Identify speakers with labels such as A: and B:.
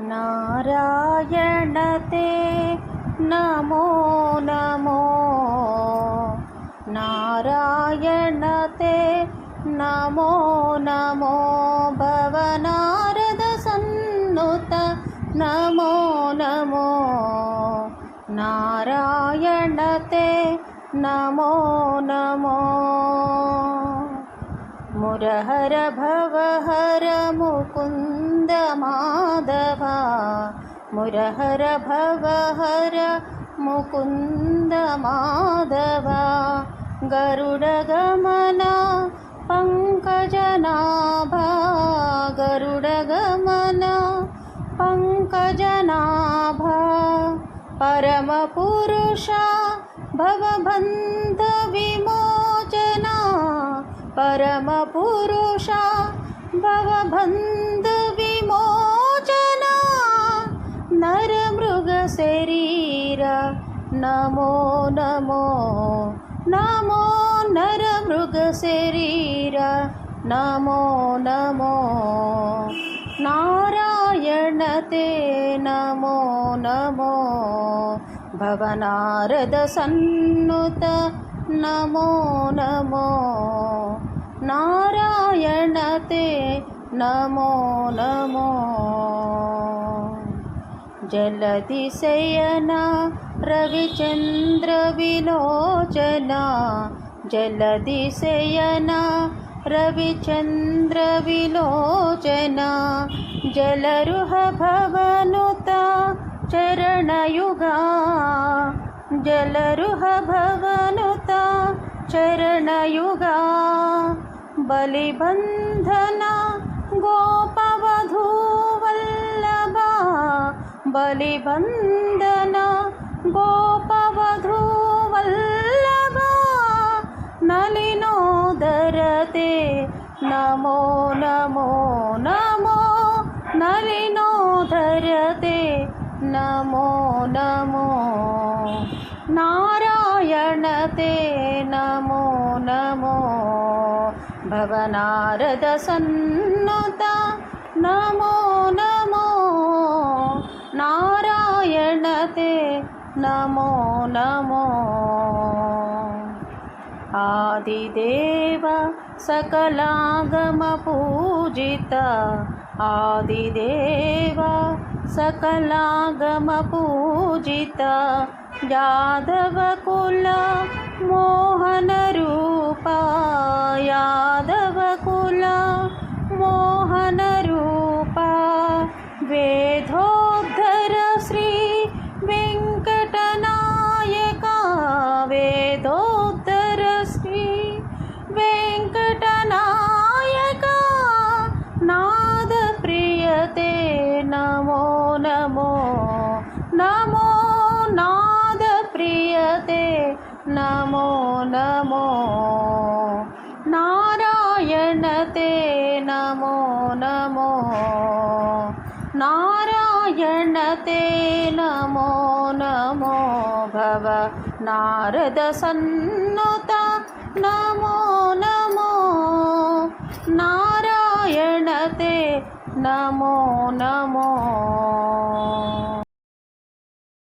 A: नारायणते नमो नमो। नारायणते नमो नमो। भवनारदसन्नुत नमो नमो। नारायणते नमो नमो। मुरहर भवहर मुकुन्द माधव मुरहर भवहर मुकुन्द माधव गरुडगमन पङ्कजनाभा। गरुडगमन पङ्कजनाभा। परमपुरुषा भवबन्धविमोचना परमपुरुषा भवबन्धविमोचना नमो नमो नमो नरमृगशरीर नमो नमो नारायण ते नमो नमो भवनारदसन्नुत नमो नमो नारायण ते नमो नमो जलदिशयना रविचन्द्रविलोचना जलदिशयना रविचन्द्रविलोचना जलरुहभवनुता चरणयुगा। जलरुहभवनुता चरणयुगा। बलिबन्धना गोपवधूवल्लभा बलिबन्धना गोपवधूवल्लभा नलिनोदरते नमो नमो नमो नलिनोदरते नमो नमो नारायण ते नमो नमो भवनारदसन्नुत नमो नमो नमो नमो। आदिदेव सकलागमपूजित। आदिदेव सकलागमपूजित। यादवकुल नमो नमो नमो नादप्रियते नमो नमो नारायण ते नमो नमो नारायण ते नमो नमो भव नारदसन्नुत नमो नमो नारायण নমো নমো